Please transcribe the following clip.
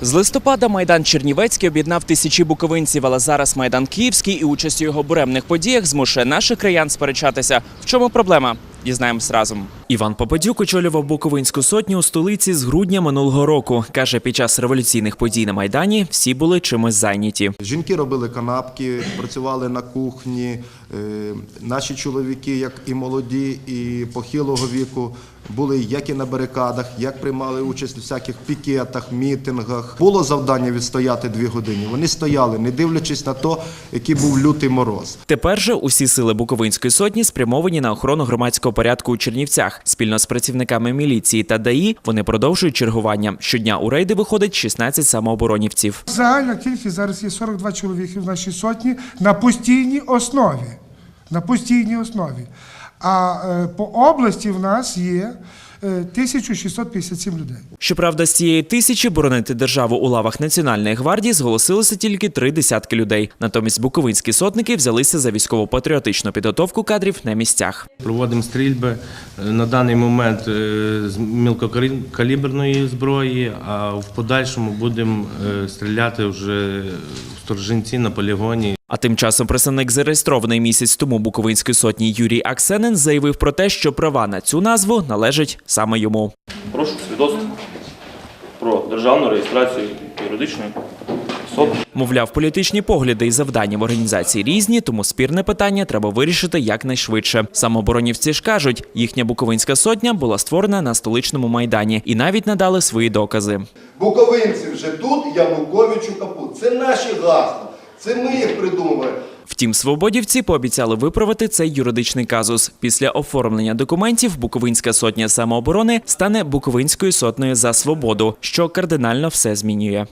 З листопада Майдан Чернівецький об'єднав тисячі буковинців, але зараз Майдан Київський і участь у його буремних подіях змушує наших краян сперечатися. В чому проблема? Дізнаємось разом. Іван Попадюк очолював Буковинську сотню у столиці з грудня минулого року. каже, під час революційних подій на майдані всі були чимось зайняті. Жінки робили канапки, працювали на кухні. Е, Наші чоловіки, як і молоді, і похилого віку, були як і на барикадах, як приймали участь у всяких пікетах, мітингах. Було завдання відстояти дві години. Вони стояли, не дивлячись на те, який був лютий мороз. Тепер же усі сили Буковинської сотні спрямовані на охорону громадського порядку у Чернівцях. Спільно з працівниками міліції та ДАІ вони продовжують чергування. Щодня у рейди виходить 16 самооборонівців. Загальна кількість зараз є 42 чоловіки в нашій сотні на постійній основі. На постійній основі. А е, по області в нас є 1657 людей. Щоправда, з цієї тисячі боронити державу у лавах Національної гвардії зголосилося тільки три десятки людей. Натомість буковинські сотники взялися за військово-патріотичну підготовку кадрів на місцях. Проводимо стрільби е, на даний момент е, з мілкокаліберної зброї, а в подальшому будемо е, стріляти вже в сторжинці на полігоні. А тим часом представник зареєстрований місяць тому Буковинської сотні Юрій Аксенин заявив про те, що права на цю назву належать саме йому. Прошу свідоцтво про державну реєстрацію юридичної особи. Мовляв, політичні погляди і завдання в організації різні, тому спірне питання треба вирішити якнайшвидше. Самооборонівці ж кажуть, їхня Буковинська сотня була створена на столичному майдані і навіть надали свої докази. Буковинці вже тут, Януковичу капут. Це наші гасла. Це ми їх придумали. Втім, свободівці пообіцяли виправити цей юридичний казус. Після оформлення документів Буковинська сотня самооборони стане Буковинською сотнею за свободу, що кардинально все змінює.